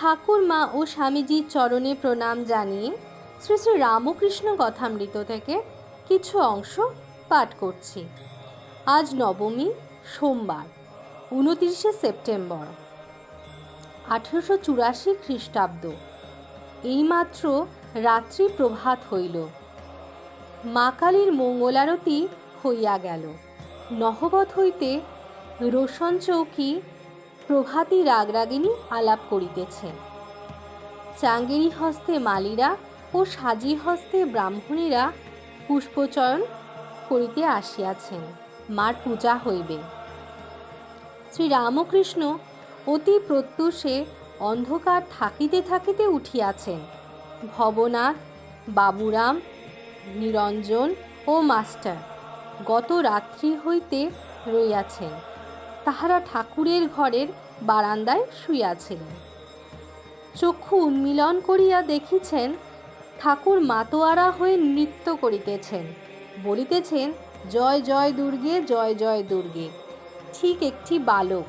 ঠাকুর মা ও স্বামীজির চরণে প্রণাম জানিয়ে শ্রী শ্রী রামকৃষ্ণ কথামৃত থেকে কিছু অংশ পাঠ করছি। আজ নবমী, সোমবার, উনতিরিশে সেপ্টেম্বর। আঠেরোশো চুরাশি খ্রিস্টাব্দ। এইমাত্র রাত্রি প্রভাত হইল। মা কালীর মঙ্গলারতি হইয়া গেল। নহবত হইতে রোশন চৌকি প্রভাতী রাগরাগিনী আলাপ করিতেছে। চাঙ্গেরি হস্তে মালিরা ও সাজি হস্তে ব্রাহ্মণীরা পুষ্পচয়ন করিতে আসিয়াছেন। মার পূজা হইবে। শ্রী রামকৃষ্ণ অতি প্রত্যুষে অন্ধকার থাকিতে থাকিতে উঠিয়াছেন। ভবনাথ, বাবুরাম, নিরঞ্জন ও মাস্টার গত রাত্রি হইতে রইয়াছেন। তাহারা ঠাকুরের ঘরের বারান্দায় শুইয়াছিলেন। চক্ষু উন্মিলন করিয়া দেখিছেন, ঠাকুর মাতোয়ারা হয়ে নৃত্য করিতেছেন। বলিতেছেন, জয় জয় দুর্গে, জয় জয় দুর্গে। ঠিক একটি বালক,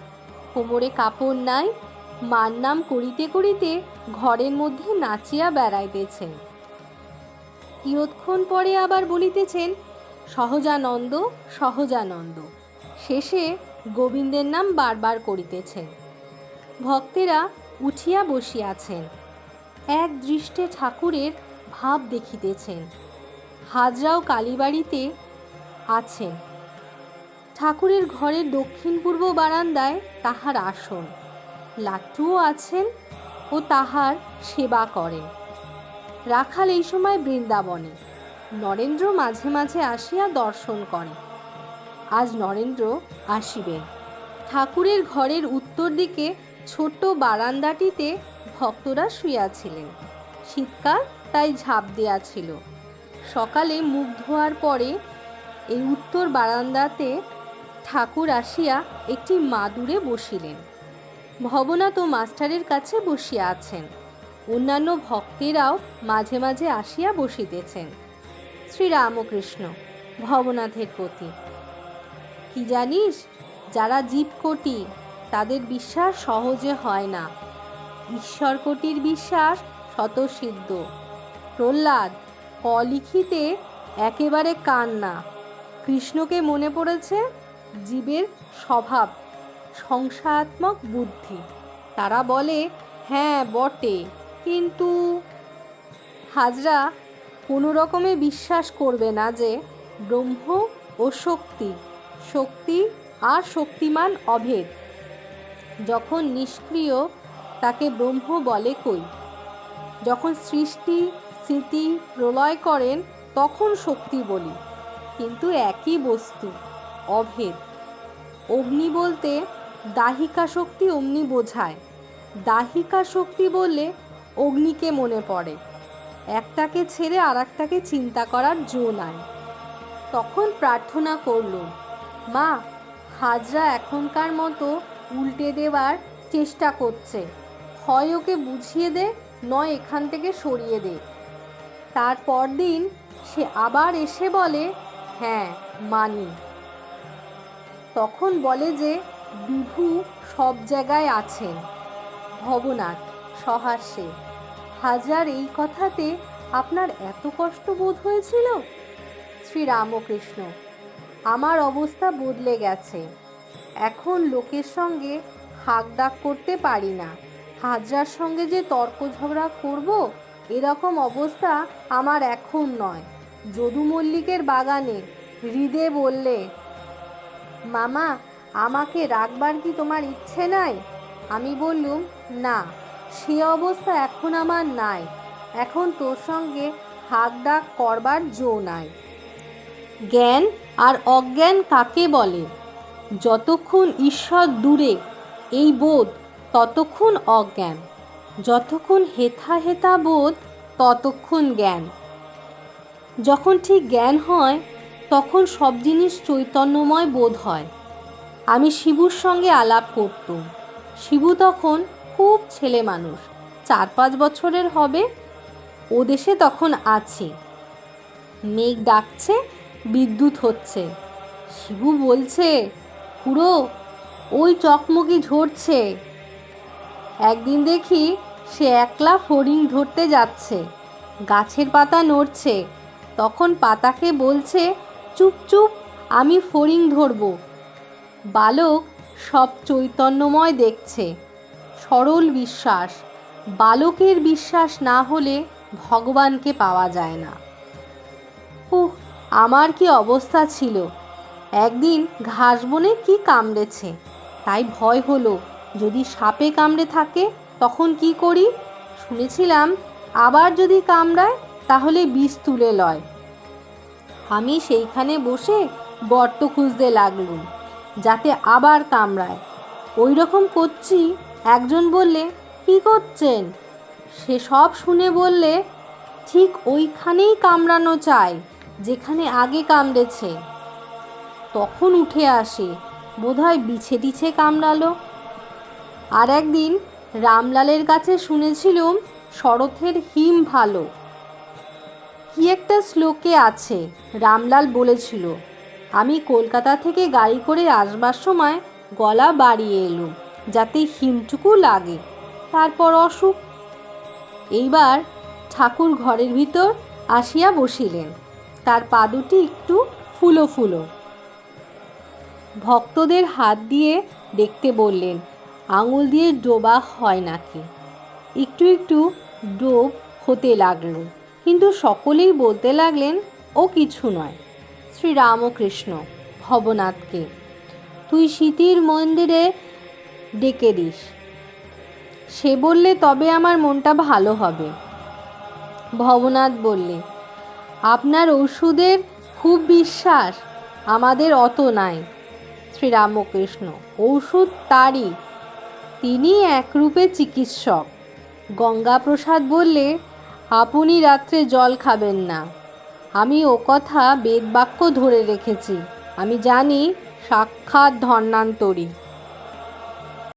কোমরে কাপড় নাই, মার নাম করিতে করিতে ঘরের মধ্যে নাচিয়া বেড়াইতেছেন। কিয়ৎক্ষণ পরে আবার বলিতেছেন, সহজানন্দ সহজানন্দ। শেষে গোবিন্দের নাম বারবার করিতেছেন ভক্তেরা উঠিয়া বসিয়াছেন। এক দৃষ্টে ঠাকুরের ভাব দেখিতেছেন। হাজরাও কালীবাড়িতে আছেন। ঠাকুরের ঘরের দক্ষিণ পূর্ব বারান্দায় তাহার আসন। লাট্টুও আছেন ও তাহার সেবা করেন। রাখাল এই সময় বৃন্দাবনে। নরেন্দ্র মাঝে মাঝে আসিয়া দর্শন করে আজ নরেন্দ্র আসিবেন ঠাকুরের ঘরের উত্তর দিকে ছোট্ট বারান্দাটিতে ভক্তরা শুইয়াছিলেন। শীতকাল তাই ঝাঁপ দেয়া ছিল। সকালে মুখ ধোয়ার পরে এই উত্তর বারান্দাতে ঠাকুর আসিয়া একটি মাদুরে বসিলেন। ভবনাথ ও মাস্টারের কাছে বসিয়া আছেন। অন্যান্য ভক্তেরাও মাঝে মাঝে আসিয়া বসিতেছেন। শ্রীরামকৃষ্ণ, ভবনাথের প্রতি। কি জানিস? যারা জীবকোটি তাদের বিশ্বাস সহজে হয় না। ঈশ্বরকোটির বিশ্বাস শতসিদ্ধ প্রহ্লাদ, অলিখিতে একেবারে কান্না কৃষ্ণকে মনে পড়েছে জীবের স্বভাব, সংশয়াত্মক বুদ্ধি। তারা বলে হ্যাঁ বটে। কিন্তু হাজরা কোনো রকমে বিশ্বাস করবে না যে ব্রহ্ম ও শক্তি শক্তি আর শক্তিমান অভেদ। যখন নিষ্ক্রিয়, তাকে ব্রহ্ম বলে কই। যখন সৃষ্টি, স্মৃতি প্রলয় করেন, তখন শক্তি বলি। কিন্তু একই বস্তু, অভেদ। অগ্নি বলতে দাহিকা শক্তি অগ্নি বোঝায়। দাহিকা শক্তি বললে অগ্নিকে মনে পড়ে। একটাকে ছেড়ে আর একটাকে চিন্তা করার জো নাই। তখন প্রার্থনা করল মা, হাজরা এখনকার মতো উল্টে দেওয়ার চেষ্টা করছে। হয় ওকে বুঝিয়ে দে, নয় এখান থেকে সরিয়ে দে। তারপর দিন সে আবার এসে বলে হ্যাঁ মানি। তখন বলে যে, বিভু সব জায়গায় আছেন। ভবনাথ সহাস্যে হাজার এই কথাতে আপনার এত কষ্ট বোধ হয়েছিল? শ্রীরামকৃষ্ণ আমার অবস্থা বদলে গেছে। এখন লোকের সঙ্গে হাক ডাক করতে পারি না। হাজরার সঙ্গে যে তর্ক ঝগড়া করব, এরকম অবস্থা আমার এখন নয়। যদু মল্লিকের বাগানে হৃদে বললে, মামা, আমাকে রাখবার কি তোমার ইচ্ছে নাই? আমি বললুম, না, সে অবস্থা এখন আমার নাই। এখন তোর সঙ্গে হাক ডাক করবার জো নাই। জ্ঞান আর অজ্ঞান কাকে বলে? যতক্ষণ ঈশ্বর দূরে, এই বোধ ততক্ষণ অজ্ঞান। যতক্ষণ হেথা হেথা বোধ ততক্ষণ জ্ঞান। যখন ঠিক জ্ঞান হয়, তখন সব জিনিস চৈতন্যময় বোধ হয়। আমি শিবুর সঙ্গে আলাপ করতুম শিবু তখন খুব ছেলে মানুষ। চার পাঁচ বছরের হবে। ও দেশে তখন আছে। মেঘ ডাকছে বিদ্যুৎ হচ্ছে। শিবু বলছে খুড়ো ওই চকমকি ঝরছে। একদিন দেখি সে একলা ফড়িং ধরতে যাচ্ছে, গাছের পাতা নড়ছে। তখন পাতাকে বলছে, চুপ চুপ, আমি ফড়িং ধরব। বালক সব চৈতন্যময় দেখছে। সরল বিশ্বাস, বালকের বিশ্বাস না হলে ভগবানকে পাওয়া যায় না। উহ আমার কি অবস্থা ছিল? একদিন ঘাস বনে কি কামড়েছে? তাই ভয় হলো। যদি সাপে কামড়ে থাকে, তখন কি করি? শুনেছিলাম, আবার যদি কামড়ায়, তাহলে বিষ তুলে লয়। আমি সেইখানে বসে গর্ত খুঁজতে লাগলুম, যাতে আবার কামড়ায়। ওই রকম করছি, একজন বললে, কি করছেন? সে সব শুনে বললে, ঠিক ওইখানেই কামড়ানো চাই। যেখানে আগে কামড়েছে। তখন উঠে আসে, বোধহয় বিছে টিছে কামড়ালো। আর একদিন রামলালের কাছে শুনেছিলুম শরতের হিম ভালো। কি একটা শ্লোকে আছে, রামলাল বলেছিল, আমি কলকাতা থেকে গাড়ি করে আসবার সময় গলা বাড়িয়ে এলুম, যাতে হিমটুকু লাগে। তারপর অসুখ। এইবার ঠাকুর ঘরের ভিতর আসিয়া বসিলেন। তার পা দুটি একটু ফুলো ফুলো। ভক্তদের হাত দিয়ে দেখতে বললেন, আঙুল দিয়ে ডোবা হয় নাকি? একটু একটু ডোব হতে লাগল, কিন্তু সকলেই বলতে লাগলেন, ও কিছু নয়। শ্রী রামকৃষ্ণ ভবনাথকে তুই স্মৃতির মন্দিরে ডেকে দিস। সে বললে, তবে আমার মনটা ভালো হবে। ভবনাথ বললে আপনার ওষুধের খুব বিশ্বাস আমাদের অত নাই। শ্রীরামকৃষ্ণ ঔষধ তারই। তিনি একরূপে চিকিৎসক। গঙ্গাপ্রসাদ বললে, আপনি রাত্রে জল খাবেন না। আমি ও কথা বেদবাক্য ধরে রেখেছি। আমি জানি সাক্ষাৎ ধর্নান্তরী